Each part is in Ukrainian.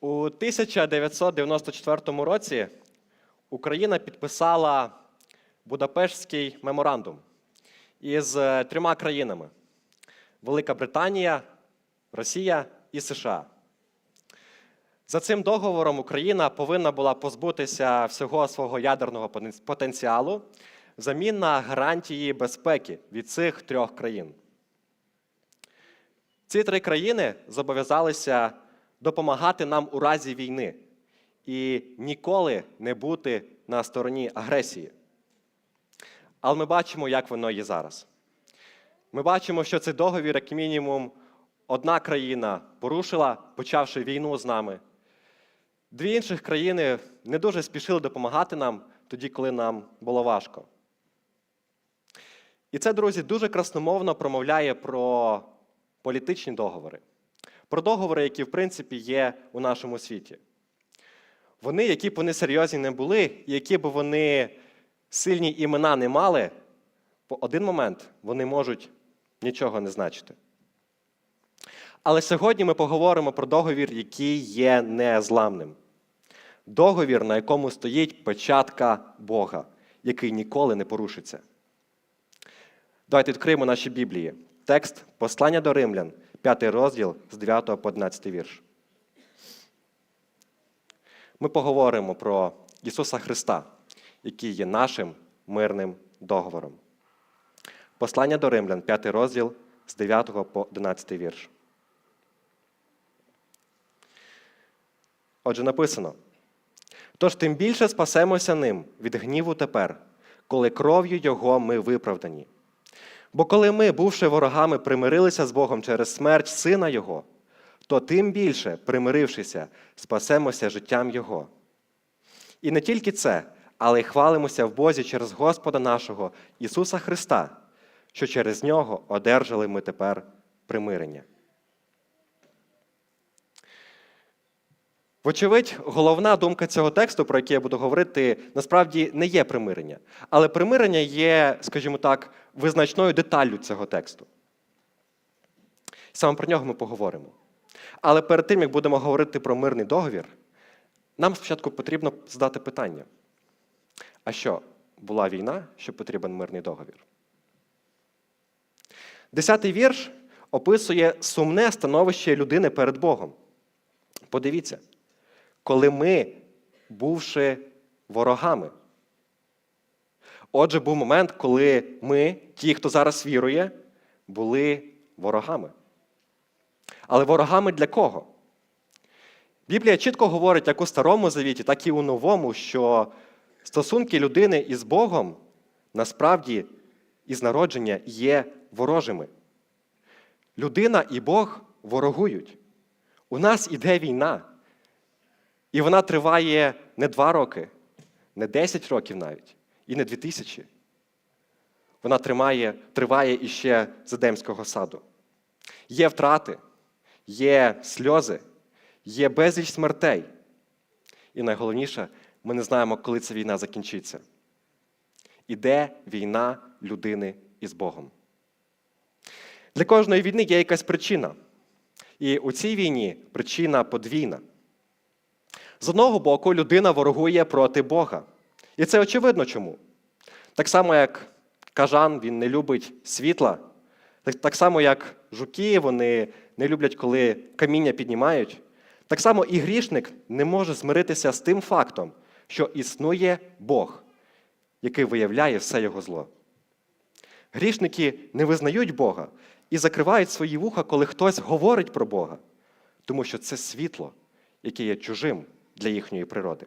У 1994 році Україна підписала Будапештський меморандум із е, трьома країнами: Велика Британія, Росія і США. За цим договором Україна повинна була позбутися всього свого ядерного потенціалу взамін на гарантії безпеки від цих трьох країн. Ці три країни зобов'язалися допомагати нам у разі війни і ніколи не бути на стороні агресії. Але ми бачимо, як воно є зараз. Ми бачимо, що цей договір, як мінімум, одна країна порушила, почавши війну з нами. Дві інших країни не дуже спішили допомагати нам тоді, коли нам було важко. І це, друзі, дуже красномовно промовляє про політичні договори, про договори, які, в принципі, є у нашому світі. Вони, які б вони серйозні не були, які б вони сильні імена не мали, в один момент вони можуть нічого не значити. Але сьогодні ми поговоримо про договір, який є незламним. Договір, на якому стоїть печатка Бога, який ніколи не порушиться. Давайте відкриємо наші Біблії. Текст Послання до Римлян, 5 розділ з 9 по 11 вірш. Ми поговоримо про Ісуса Христа, який є нашим мирним договором. Послання до Римлян, 5 розділ з 9 по 11 вірш. Отже, написано: Тож тим більше спасемося ним від гніву тепер, коли кров'ю Його ми виправдані. Бо коли ми, бувши ворогами, примирилися з Богом через смерть Сина Його, то тим більше, примирившися, спасемося життям Його. І не тільки це, але й хвалимося в Бозі через Господа нашого Ісуса Христа, що через Нього одержали ми тепер примирення. Вочевидь, головна думка цього тексту, про який я буду говорити, насправді не є примирення. Але примирення є, скажімо так, визначною деталлю цього тексту. Саме про нього ми поговоримо. Але перед тим, як будемо говорити про мирний договір, нам спочатку потрібно задати питання: а що, була війна, що потрібен мирний договір? Десятий вірш описує сумне становище людини перед Богом. Подивіться, коли ми, бувши ворогами. Отже, був момент, коли ми, ті, хто зараз вірує, були ворогами. Але ворогами для кого? Біблія чітко говорить як у Старому Завіті, так і у Новому, що стосунки людини із Богом насправді із народження є ворожими. Людина і Бог ворогують. У нас іде війна. І вона триває не два роки, не 10 років навіть, і не дві тисячі. Вона тримає, триває іще з Едемського саду. Є втрати, є сльози, є безліч смертей. І найголовніше, ми не знаємо, коли ця війна закінчиться. Іде війна людини із Богом. Для кожної війни є якась причина. І у цій війні причина подвійна. З одного боку, людина ворогує проти Бога. І це очевидно чому. Так само, як кажан, він не любить світла, так, само, як жуки, вони не люблять, коли каміння піднімають. Так само і грішник не може змиритися з тим фактом, що існує Бог, який виявляє все його зло. Грішники не визнають Бога і закривають свої вуха, коли хтось говорить про Бога, тому що це світло, яке є чужим для їхньої природи.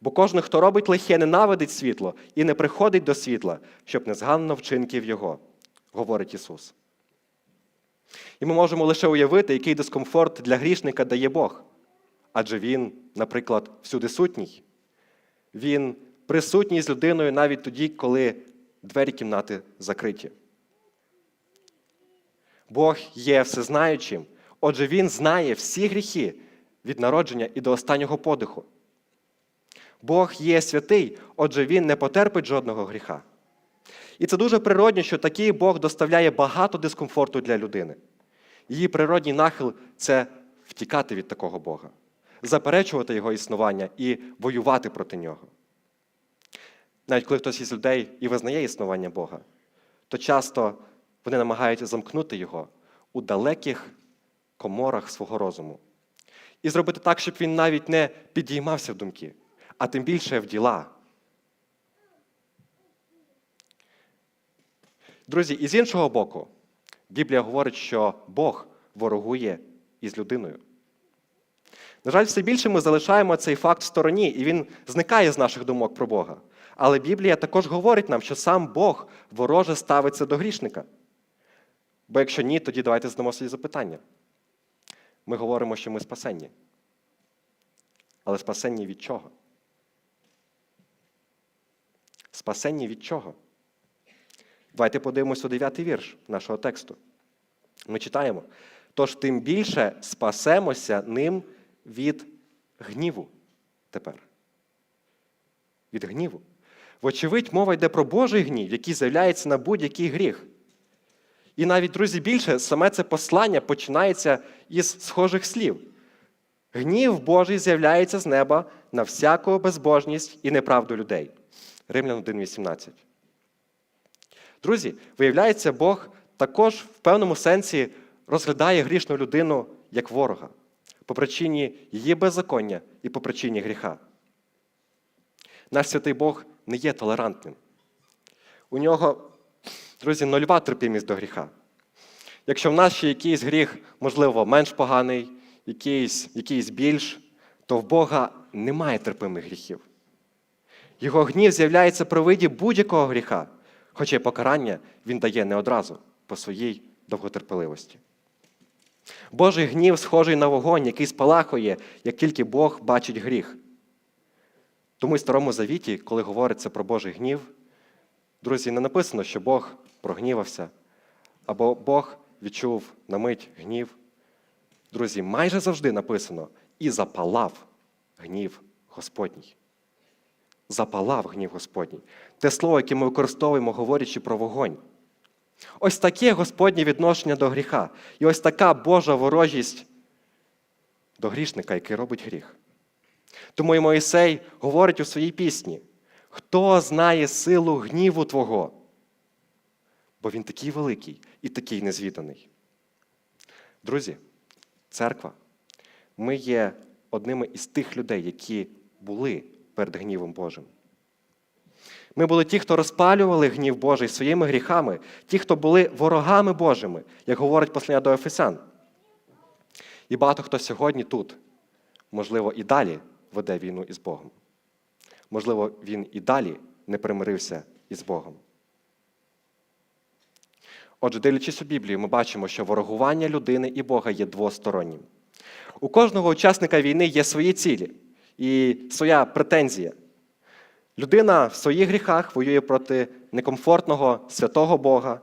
Бо кожен, хто робить лихе, ненавидить світло і не приходить до світла, щоб не зганно вчинків Його, говорить Ісус. І ми можемо лише уявити, який дискомфорт для грішника дає Бог. Адже Він, наприклад, всюди сутній. Він присутній з людиною навіть тоді, коли двері кімнати закриті. Бог є всезнаючим, отже, Він знає всі гріхи від народження і до останнього подиху. Бог є святий, отже, Він не потерпить жодного гріха. І це дуже природньо, що такий Бог доставляє багато дискомфорту для людини. Її природній нахил це втікати від такого Бога, заперечувати Його існування і воювати проти нього. Навіть коли хтось із людей і визнає існування Бога, то часто вони намагаються замкнути його у далеких коморах свого розуму і зробити так, щоб він навіть не підіймався в думки, а тим більше в діла. Друзі, і з іншого боку, Біблія говорить, що Бог ворогує із людиною. На жаль, все більше ми залишаємо цей факт в стороні, і він зникає з наших думок про Бога. Але Біблія також говорить нам, що сам Бог вороже ставиться до грішника. Бо якщо ні, тоді давайте задамо собі запитання. Ми говоримо, що ми спасенні. Але спасенні від чого? Спасенні від чого? Давайте подивимося у 9 вірш нашого тексту. Ми читаємо. Тож тим більше спасемося ним від гніву тепер. Від гніву. Вочевидь, мова йде про Божий гнів, який з'являється на будь-який гріх. І навіть, друзі, більше саме це послання починається із схожих слів. Гнів Божий з'являється з неба на всяку безбожність і неправду людей. Римлян 1,18. Друзі, виявляється, Бог також в певному сенсі розглядає грішну людину як ворога по причині її беззаконня і по причині гріха. Наш святий Бог не є толерантним. У нього, друзі, нульова терпімість до гріха. Якщо в нас ще якийсь гріх, можливо, менш поганий, якийсь, якийсь більш, то в Бога немає терпимих гріхів. Його гнів з'являється при виді будь-якого гріха, хоча й покарання він дає не одразу по своїй довготерпеливості. Божий гнів схожий на вогонь, який спалахує, як тільки Бог бачить гріх. Тому в Старому Завіті, коли говориться про Божий гнів, друзі, не написано, що Бог прогнівався, або Бог відчув на мить гнів. Друзі, майже завжди написано і запалав гнів Господній. Запалав гнів Господній. Те слово, яке ми використовуємо, говорячи про вогонь. Ось таке Господнє відношення до гріха. І ось така Божа ворожість до грішника, який робить гріх. Тому і Моїсей говорить у своїй пісні: хто знає силу гніву Твого? Бо він такий великий і такий незвіданий. Друзі, церква, ми є одними із тих людей, які були перед гнівом Божим. Ми були ті, хто розпалювали гнів Божий своїми гріхами, ті, хто були ворогами Божими, як говорить послання до Ефесян. І багато хто сьогодні тут, можливо, і далі веде війну із Богом. Можливо, він і далі не примирився із Богом. Отже, дивлячись у Біблію, ми бачимо, що ворогування людини і Бога є двостороннім. У кожного учасника війни є свої цілі і своя претензія. Людина в своїх гріхах воює проти некомфортного святого Бога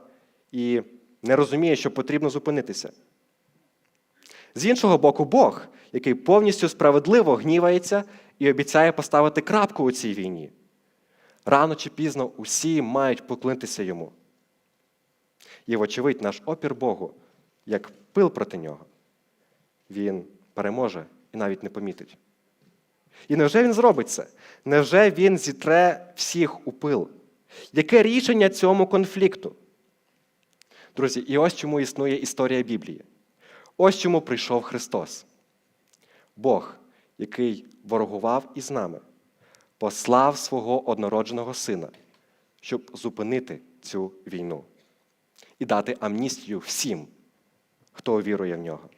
і не розуміє, що потрібно зупинитися. З іншого боку, Бог, який повністю справедливо гнівається і обіцяє поставити крапку у цій війні. Рано чи пізно усі мають поклонитися йому. І, вочевидь, наш опір Богу, як пил проти нього, він переможе і навіть не помітить. І невже він зробить це? Невже він зітре всіх у пил? Яке рішення цьому конфлікту? Друзі, і ось чому існує історія Біблії. Ось чому прийшов Христос. Бог, який ворогував із нами, послав свого однородженого Сина, щоб зупинити цю війну і дати амністію всім, хто вірує в нього.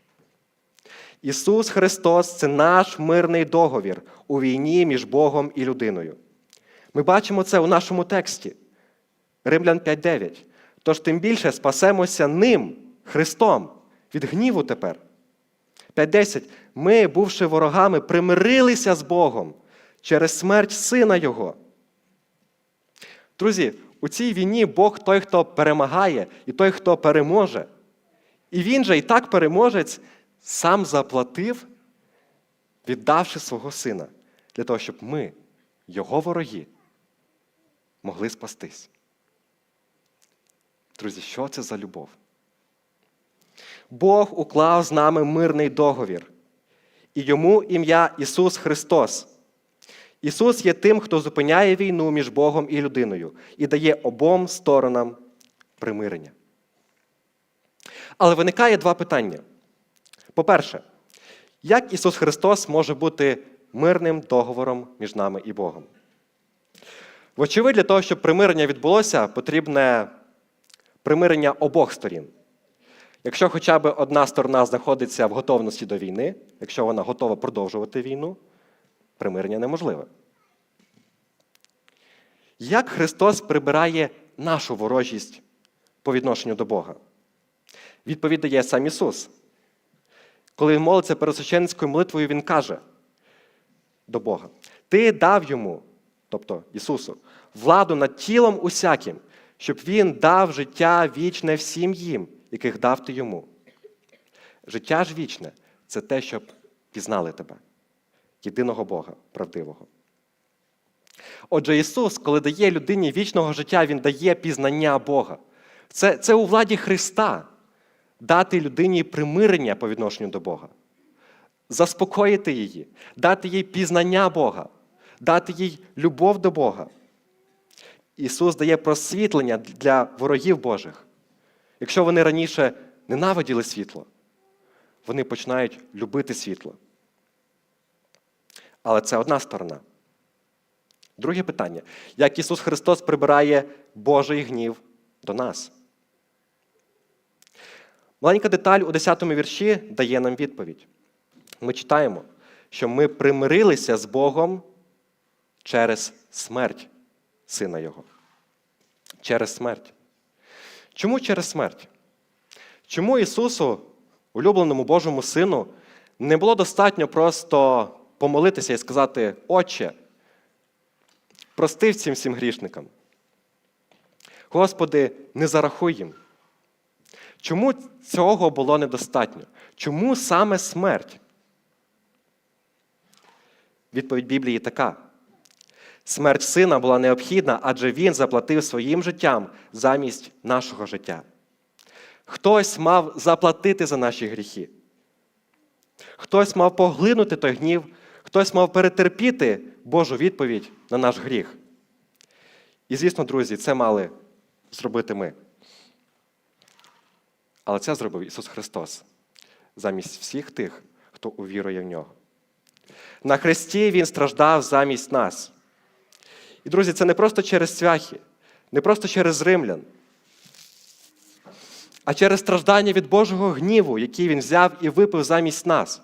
Ісус Христос це наш мирний договір у війні між Богом і людиною. Ми бачимо це у нашому тексті. Римлян 5.9. Тож тим більше спасемося ним, Христом, від гніву тепер. 5.10. Ми, бувши ворогами, примирилися з Богом через смерть Сина Його. Друзі, у цій війні Бог той, хто перемагає, і той, хто переможе. І він же і так переможець сам заплатив, віддавши свого сина, для того, щоб ми, його вороги, могли спастись. Друзі, що це за любов? Бог уклав з нами мирний договір. і йому ім'я Ісус Христос. Ісус є тим, хто зупиняє війну між Богом і людиною і дає обом сторонам примирення. Але виникає два питання. По-перше, як Ісус Христос може бути мирним договором між нами і Богом? Вочевидь, для того, щоб примирення відбулося, потрібне примирення обох сторін. Якщо хоча б одна сторона знаходиться в готовності до війни, якщо вона готова продовжувати війну, примирення неможливе. Як Христос прибирає нашу ворожість по відношенню до Бога? Відповідь дає сам Ісус. Коли він молиться перед молитвою, Він каже до Бога: Ти дав йому, тобто Ісусу, владу над тілом усяким, щоб Він дав життя вічне всім їм, яких дав ти йому. Життя ж вічне це те, щоб пізнали тебе, єдиного Бога правдивого. Отже, Ісус, коли дає людині вічного життя, Він дає пізнання Бога. Це, це у владі Христа дати людині примирення по відношенню до Бога, заспокоїти її, дати їй пізнання Бога, дати їй любов до Бога. Ісус дає просвітлення для ворогів Божих. Якщо вони раніше ненавиділи світло, вони починають любити світло. Але це одна сторона. Друге питання: як Ісус Христос прибирає Божий гнів до нас? Маленька деталь у 10 му вірші дає нам відповідь. Ми читаємо, що ми примирилися з Богом через смерть Сина Його. Через смерть. Чому через смерть? Чому Ісусу, улюбленому Божому Сину, не було достатньо просто помолитися і сказати, Отче, прости всім всім грішникам. Господи, не зарахуй їм. Чому цього було недостатньо? Чому саме смерть? Відповідь Біблії така. Смерть сина була необхідна, адже він заплатив своїм життям замість нашого життя. Хтось мав заплатити за наші гріхи. Хтось мав поглинути той гнів, хтось мав перетерпіти Божу відповідь на наш гріх. І, звісно, друзі, це мали зробити ми. Але це зробив Ісус Христос замість всіх тих, хто увірує в нього. На хресті Він страждав замість нас. І, друзі, це не просто через цвяхи, не просто через римлян, а через страждання від Божого гніву, який Він взяв і випив замість нас.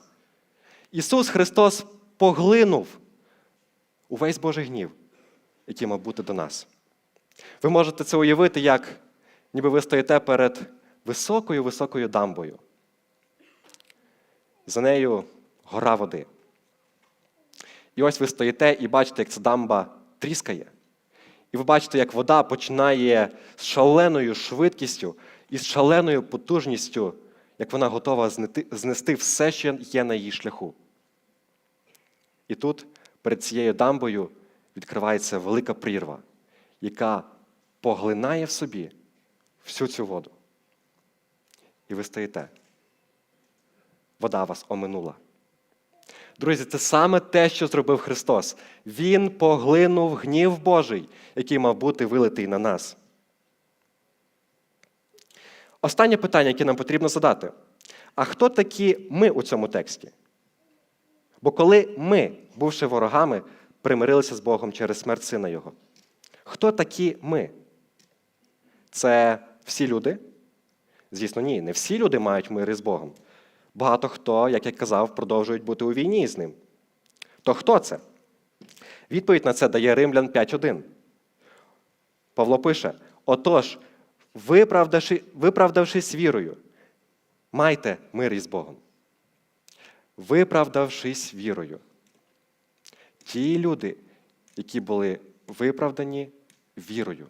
Ісус Христос поглинув увесь Божий гнів, який мав бути до нас. Ви можете це уявити, як ніби ви стоїте перед високою високою дамбою. За нею гора води. І ось ви стоїте і бачите, як ця дамба тріскає. І ви бачите, як вода починає з шаленою швидкістю і з шаленою потужністю, як вона готова знести все, що є на її шляху. І тут перед цією дамбою відкривається велика прірва, яка поглинає в собі всю цю воду. І ви стоїте. Вода вас оминула. Друзі, це саме те, що зробив Христос. Він поглинув гнів Божий, який мав бути вилитий на нас. Останнє питання, яке нам потрібно задати. А хто такі ми у цьому тексті? Бо коли ми, бувши ворогами, примирилися з Богом через смерть Сина Його, хто такі ми? Це всі люди? Звісно, ні. Не всі люди мають мир із Богом. Багато хто, як я казав, продовжують бути у війні з ним. То хто це? Відповідь на це дає Римлян 5.1. Павло пише: Отож, виправдавшись вірою, майте мир із Богом. Виправдавшись вірою. Ті люди, які були виправдані вірою.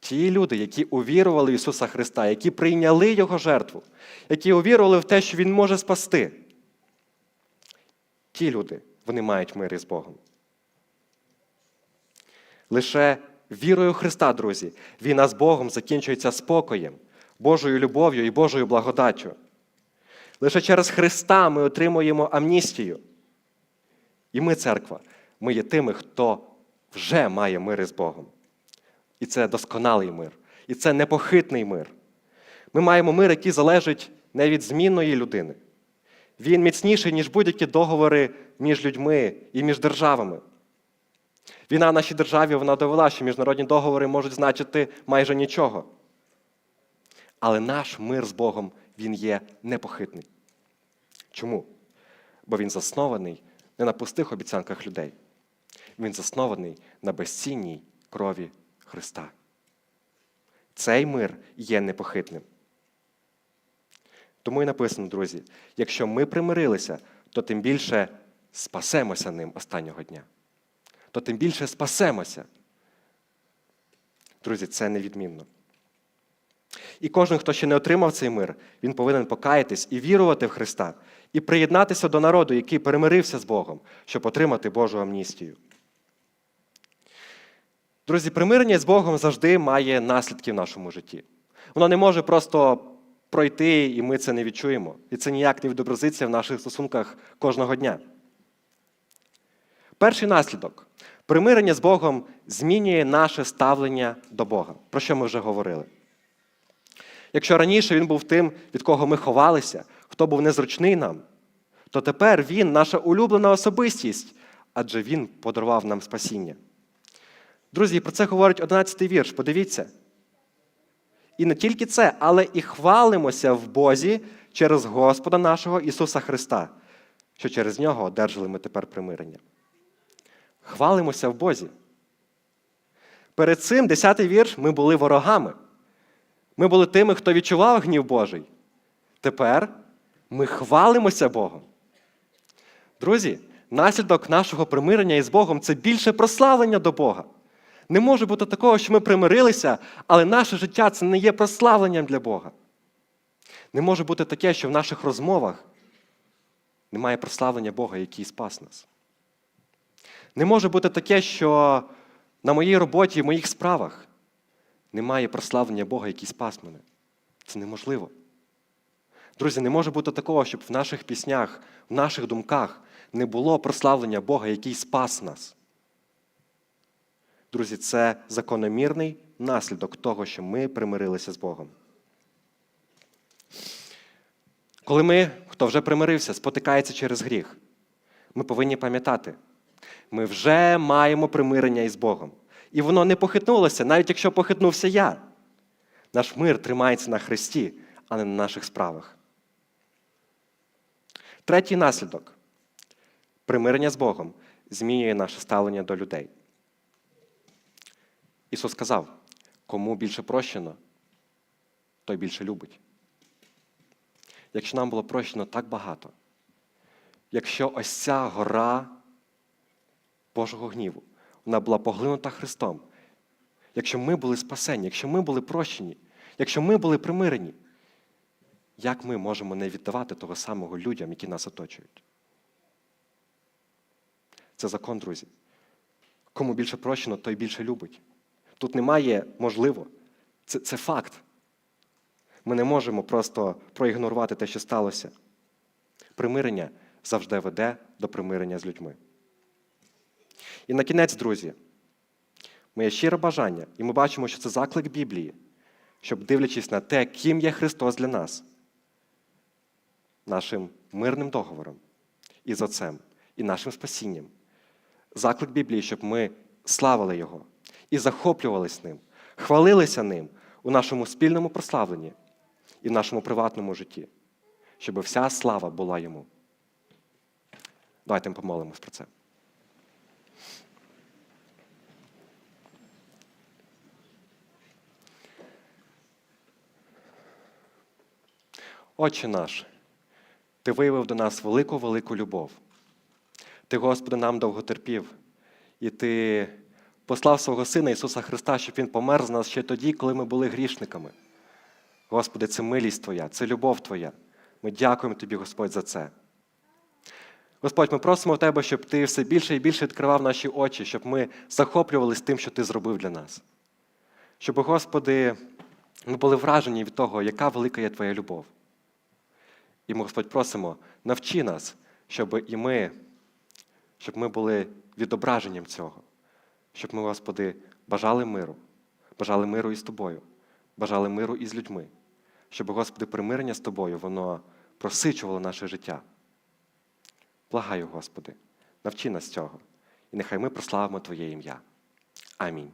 Ті люди, які увірували в Ісуса Христа, які прийняли Його жертву, які увірували в те, що Він може спасти. Ті люди, вони мають мир із Богом. Лише вірою Христа, друзі, війна з Богом закінчується спокоєм, Божою любов'ю і Божою благодаттю. Лише через Христа ми отримуємо амністію. І ми, церква, ми є тими, хто вже має мир із Богом. І це досконалий мир. І це непохитний мир. Ми маємо мир, який залежить не від змінної людини. Він міцніший, ніж будь-які договори між людьми і між державами. Війна в нашій державі вона довела, що міжнародні договори можуть значити майже нічого. Але наш мир з Богом він є непохитний. Чому? Бо він заснований не на пустих обіцянках людей. Він заснований на безцінній крові Христа. Цей мир є непохитним. Тому і написано, друзі, якщо ми примирилися, то тим більше спасемося ним останнього дня. То тим більше спасемося. Друзі, це невідмінно. І кожен, хто ще не отримав цей мир, він повинен покаятись і вірувати в Христа, і приєднатися до народу, який перемирився з Богом, щоб отримати Божу амністію. Друзі, примирення з Богом завжди має наслідки в нашому житті. Воно не може просто пройти, і ми це не відчуємо. І це ніяк не відобразиться в наших стосунках кожного дня. Перший наслідок примирення з Богом змінює наше ставлення до Бога, про що ми вже говорили. Якщо раніше він був тим, від кого ми ховалися, хто був незручний нам, то тепер він наша улюблена особистість, адже він подарував нам спасіння. Друзі, про це говорить 11-й вірш. Подивіться. І не тільки це, але і хвалимося в Бозі через Господа нашого Ісуса Христа, що через нього одержали ми тепер примирення. Хвалимося в Бозі. Перед цим, 10-й вірш, ми були ворогами. Ми були тими, хто відчував гнів Божий. Тепер ми хвалимося Богом. Друзі, наслідок нашого примирення із Богом це більше прославлення до Бога. Не може бути такого, що ми примирилися, але наше життя це не є прославленням для Бога. Не може бути таке, що в наших розмовах немає прославлення Бога, який спас нас. Не може бути таке, що на моїй роботі, в моїх справах немає прославлення Бога, який спас мене. Це неможливо. Друзі, не може бути такого, щоб в наших піснях, в наших думках не було прославлення Бога, який спас нас. Друзі, це закономірний наслідок того, що ми примирилися з Богом. Коли ми, хто вже примирився, спотикається через гріх, ми повинні пам'ятати, ми вже маємо примирення із Богом. І воно не похитнулося, навіть якщо похитнувся я. Наш мир тримається на Христі, а не на наших справах. Третій наслідок примирення з Богом змінює наше ставлення до людей. Ісус сказав, кому більше прощено, той більше любить. Якщо нам було прощено так багато, якщо ось ця гора Божого гніву, вона була поглинута Христом, якщо ми були спасені, якщо ми були прощені, якщо ми були примирені, як ми можемо не віддавати того самого людям, які нас оточують? Це закон, друзі. Кому більше прощено, той більше любить. Тут немає можливо. Це, це факт. Ми не можемо просто проігнорувати те, що сталося. Примирення завжди веде до примирення з людьми. І на кінець, друзі, моє щире бажання, і ми бачимо, що це заклик Біблії, щоб, дивлячись на те, ким є Христос для нас, нашим мирним договором і з Отцем, і нашим спасінням. Заклик Біблії, щоб ми славили Його і захоплювалися ним, хвалилися ним у нашому спільному прославленні і в нашому приватному житті, щоб вся слава була йому. Давайте помолимось про це. Отче наш, Ти виявив до нас велику велику любов. Ти, Господи, нам довго терпів, і Ти послав свого Сина Ісуса Христа, щоб Він помер з нас ще тоді, коли ми були грішниками. Господи, це милість Твоя, це любов Твоя. Ми дякуємо Тобі, Господь, за це. Господь, ми просимо Тебе, щоб Ти все більше і більше відкривав наші очі, щоб ми захоплювалися тим, що Ти зробив для нас. Щоб, Господи, ми були вражені від того, яка велика є Твоя любов. І ми, Господь, просимо, навчи нас, щоб і ми, щоб ми були відображенням цього, щоб ми, Господи, бажали миру, бажали миру із Тобою, бажали миру із людьми, щоб, Господи, примирення з Тобою, воно просичувало наше життя. Благаю, Господи, навчи нас цього, і нехай ми прославимо Твоє ім'я. Амінь.